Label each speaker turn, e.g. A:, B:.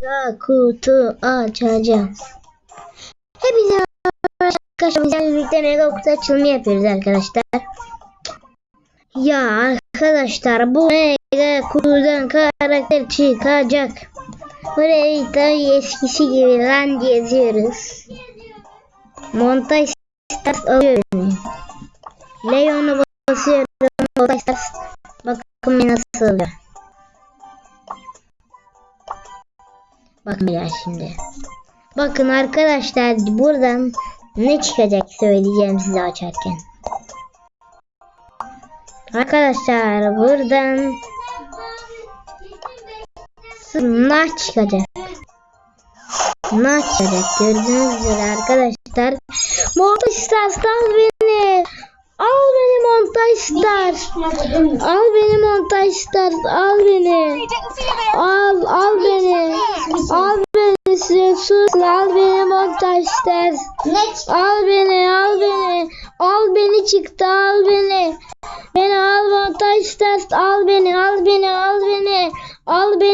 A: mega kutu açacağım. Hepinize arkadaşlar. Bizlerle birlikte mega kutu açılımı yapıyoruz arkadaşlar. Ya arkadaşlar bu mega kutudan karakter çıkacak. Burayı da eskisi gibi lan geziyoruz. Montaj start alıyor beni. Leon'u basıyorum. Montaj start. Bakın nasıl alıyor. Bakın ya şimdi. Bakın arkadaşlar buradan ne çıkacak söyleyeceğim size açarken. Arkadaşlar buradan nah çıkacak. Nah çıkacak. Gördüğünüz üzere arkadaşlar. Montaj Stars al beni. Al beni Montaj Stars. Al beni Montaj Stars. Al beni. Al sus. Al beni Montaj Stars. Al beni al beni. Al beni çıktı al beni. Beni al Montaj. Al beni al beni al beni. Al beni